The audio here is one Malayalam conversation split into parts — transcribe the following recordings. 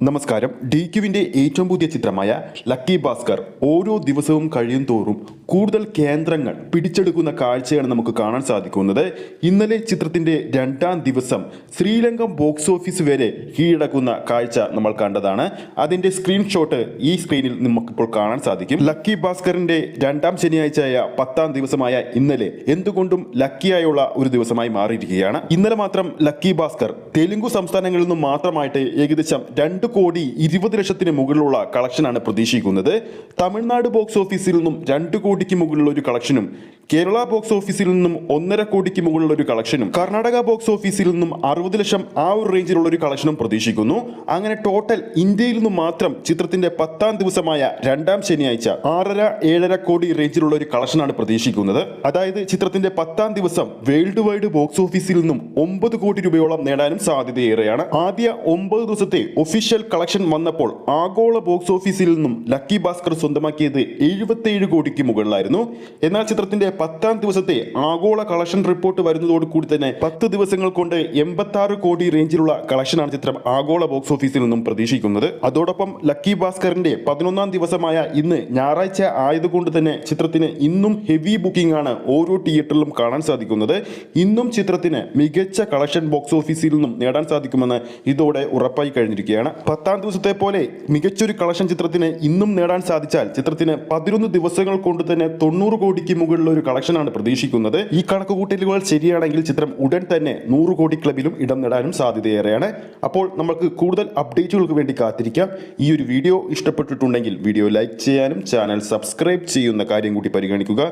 നമസ്കാരം. ഡി ക്യുവിന്റെ ഏറ്റവും പുതിയ ചിത്രമായ ലക്കി ഭാസ്കർ ഓരോ ദിവസവും കഴിയും തോറും കൂടുതൽ കേന്ദ്രങ്ങൾ പിടിച്ചെടുക്കുന്ന കാഴ്ചയാണ് നമുക്ക് കാണാൻ സാധിക്കുന്നത്. ഇന്നലെ ചിത്രത്തിന്റെ രണ്ടാം ദിവസം ശ്രീലങ്ക ബോക്സ് ഓഫീസ് വരെ കീഴടക്കുന്ന കാഴ്ച നമ്മൾ കണ്ടതാണ്. അതിന്റെ സ്ക്രീൻഷോട്ട് ഈ സ്ക്രീനിൽ നമുക്കിപ്പോൾ കാണാൻ സാധിക്കും. ലക്കി ഭാസ്കറിന്റെ രണ്ടാം ശനിയാഴ്ചയായ പത്താം ദിവസമായ ഇന്നലെ എന്തുകൊണ്ടും ലക്കിയായുള്ള ഒരു ദിവസമായി മാറിയിരിക്കുകയാണ്. ഇന്നലെ മാത്രം ലക്കി ഭാസ്കർ തെലുങ്കു സംസ്ഥാനങ്ങളിൽ നിന്നും മാത്രമായിട്ട് ഏകദേശം രണ്ട് കോടി ഇരുപത് ലക്ഷത്തിന് മുകളിലുള്ള കളക്ഷനാണ് പ്രതീക്ഷിക്കുന്നത്. തമിഴ്നാട് ബോക്സ് ഓഫീസിൽ നിന്നും രണ്ട് കോടിക്ക് മുകളിലുള്ള ഒരു കളക്ഷനും കേരള ബോക്സ് ഓഫീസിൽ നിന്നും ഒന്നര കോടിക്ക് മുകളിലുള്ള ഒരു കളക്ഷനും കർണാടക ബോക്സ് ഓഫീസിൽ നിന്നും അറുപത് ലക്ഷം ആ ഒരു റേഞ്ചിലുള്ള ഒരു കളക്ഷനും പ്രതീക്ഷിക്കുന്നു. അങ്ങനെ ടോട്ടൽ ഇന്ത്യയിൽ നിന്നും മാത്രം ചിത്രത്തിന്റെ പത്താം ദിവസമായ രണ്ടാം ശനിയാഴ്ച ആറര ഏഴര കോടി റേഞ്ചിലുള്ള ഒരു കളക്ഷനാണ് പ്രതീക്ഷിക്കുന്നത്. അതായത് ചിത്രത്തിന്റെ പത്താം ദിവസം വേൾഡ് വൈഡ് ബോക്സ് ഓഫീസിൽ നിന്നും ഒമ്പത് കോടി രൂപയോളം നേടാനും സാധ്യതയേറെയാണ്. ആദ്യ ഒമ്പത് ദിവസത്തെ ഒഫീഷ്യൽ കളക്ഷൻ വന്നപ്പോൾ ആഗോള ബോക്സ് ഓഫീസിൽ നിന്നും ലക്കി ഭാസ്കർ സ്വന്തമാക്കിയത് എഴുപത്തിയേഴ് കോടിക്ക് മുകളിലായിരുന്നു. എന്നാൽ ചിത്രത്തിന്റെ പത്താം ദിവസത്തെ ആഗോള കളക്ഷൻ റിപ്പോർട്ട് വരുന്നതോട് കൂടി തന്നെ പത്ത് ദിവസങ്ങൾ കൊണ്ട് എൺപത്തി കോടി റേഞ്ചിലുള്ള കളക്ഷനാണ് ചിത്രം ആഗോള ബോക്സ് ഓഫീസിൽ നിന്നും പ്രതീക്ഷിക്കുന്നത്. അതോടൊപ്പം ലക്കി ഭാസ്കറിന്റെ പതിനൊന്നാം ദിവസമായ ഇന്ന് ഞായറാഴ്ച ആയതുകൊണ്ട് തന്നെ ചിത്രത്തിന് ഇന്നും ഹെവി ബുക്കിംഗ് ആണ് ഓരോ തിയേറ്ററിലും കാണാൻ സാധിക്കുന്നത്. ഇന്നും ചിത്രത്തിന് മികച്ച കളക്ഷൻ ബോക്സ് ഓഫീസിൽ നിന്നും നേടാൻ സാധിക്കുമെന്ന് ഇതോടെ ഉറപ്പായി കഴിഞ്ഞിരിക്കുകയാണ്. പത്താം ദിവസത്തെ പോലെ മികച്ചൊരു കളക്ഷൻ ചിത്രത്തിന് ഇന്നും നേടാൻ സാധിച്ചാൽ ചിത്രത്തിന് പതിനൊന്ന് ദിവസങ്ങൾ കൊണ്ട് തന്നെ തൊണ്ണൂറ് കോടിക്ക് മുകളിലുള്ള ഒരു കളക്ഷനാണ് പ്രതീക്ഷിക്കുന്നത്. ഈ കണക്കുകൂട്ടലുകൾ ശരിയാണെങ്കിൽ ചിത്രം ഉടൻ തന്നെ നൂറ് കോടി ക്ലബിലും ഇടം നേടാനും സാധ്യതയേറെയാണ്. അപ്പോൾ നമുക്ക് കൂടുതൽ അപ്ഡേറ്റുകൾക്ക് വേണ്ടി കാത്തിരിക്കാം. ഈ ഒരു വീഡിയോ ഇഷ്ടപ്പെട്ടിട്ടുണ്ടെങ്കിൽ വീഡിയോ ലൈക്ക് ചെയ്യാനും ചാനൽ സബ്സ്ക്രൈബ് ചെയ്യുന്ന കാര്യം കൂടി പരിഗണിക്കുക.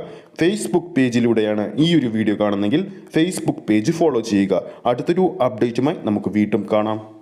ഫേസ്ബുക്ക് പേജിലൂടെയാണ് ഈ ഒരു വീഡിയോ കാണുന്നെങ്കിൽ ഫേസ്ബുക്ക് പേജ് ഫോളോ ചെയ്യുക. അടുത്തൊരു അപ്ഡേറ്റുമായി നമുക്ക് വീണ്ടും കാണാം.